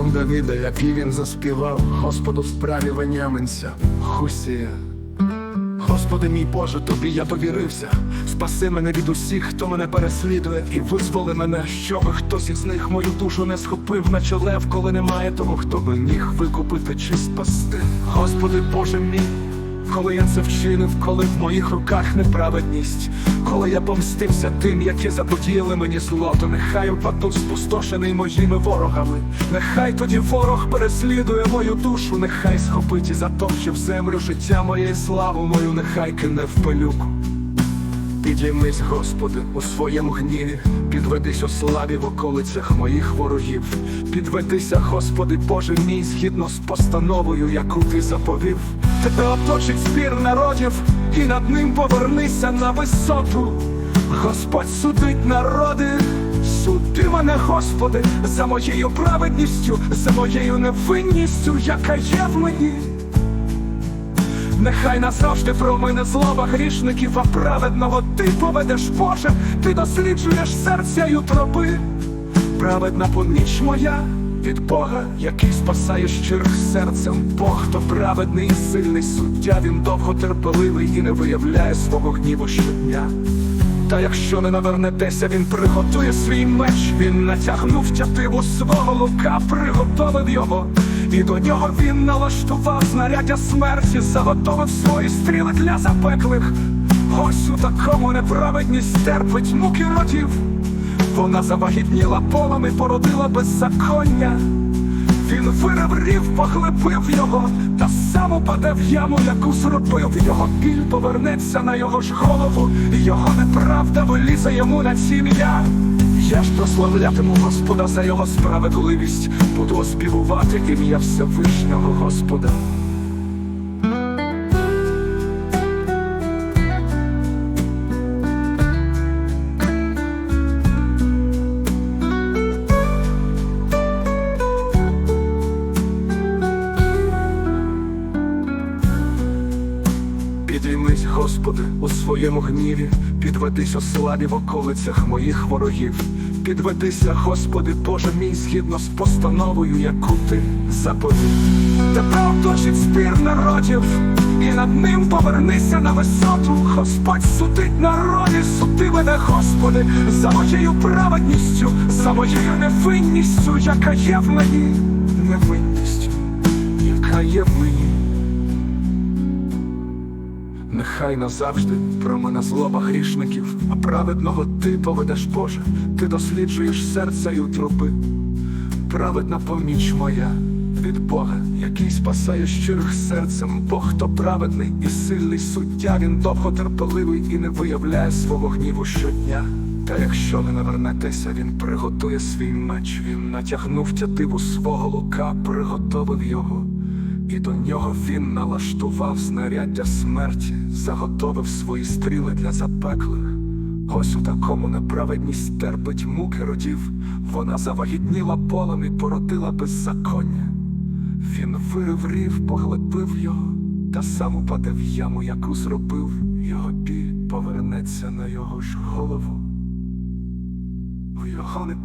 псалом Давіда, який він заспівав, Господу в справі Веняменця, Хусія. Господи мій Боже, тобі я довірився. Спаси мене від усіх, хто мене переслідує, і визволи мене, щоби хтось із них мою душу не схопив, наче лев, коли немає того, хто би міг викупити чи спасти. Господи Боже мій, коли я це вчинив, коли в моїх руках неправедність, коли я помстився тим, які заподіяли мені зло, то нехай батут спустошений моїми ворогами. Нехай тоді ворог переслідує мою душу, нехай схопить і затопче в землю життя моє і славу мою, нехай кине в пилюку. Підіймись, Господи, у своєму гніві, підведись у славі в околицях моїх ворогів. Підведися, Господи, Боже мій, згідно з постановою, яку ти заповів. Тебе оточить спір народів, і над ним повернися на висоту. Господь судить народи, суди мене, Господи, за моєю праведністю, за моєю невинністю, яка є в мені. Нехай назавжди про мене злоба грішників, а праведного ти поведеш, Боже, ти досліджуєш серця й утроби. Праведна поміч моя від Бога, який спасає щирих серцем. Бог то праведний і сильний суддя, він довго терпеливий і не виявляє свого гніву щодня. Та якщо не навернетеся, він приготує свій меч, він натягнув тятиву свого лука, приготовив його, і до нього він налаштував знаряддя смерті, заготовив свої стріли для запеклих. Ось у такому неправедність терпить муки родів. Вона завагітніла полем і породила беззаконня. Він вирив рів, поглибив його, та сам упаде в яму, яку зробив. Його біль повернеться на його ж голову, його неправда вилізе йому на сім'я. Я ж прославлятиму Господа за його справедливість, буду оспівувати ім'я Всевишнього Господа. Підіймись, Господи, у своєму гніві, підведись у славі в околицях моїх ворогів. Підведися, Господи, Боже мій, згідно з постановою, яку ти заповів. Тебе оточить спір народів, і над ним повернися на висоту. Господь судить народи, суди мене, Господи, за моєю праведністю, за моєю невинністю, яка є в мені, невинністю, яка є в мені. Нехай назавжди про мене злоба грішників, а праведного ти поведеш, Боже, ти досліджуєш серця й утроби. Праведна поміч моя від Бога, який спасає щирих серцем, Бог то праведний і сильний суддя, він довго терпеливий і не виявляє свого гніву щодня. Та якщо не навернетеся, він приготує свій меч, він натягнув тятиву свого лука, приготовив його. І до нього він налаштував знаряддя смерті, заготовив свої стріли для запеклих. Ось у такому неправедність терпить муки родів, вона завагітніла полем і породила беззаконня. Він вирив рів, поглибив його, та сам упаде в яму, яку зробив, його біль повернеться на його ж голову. У його не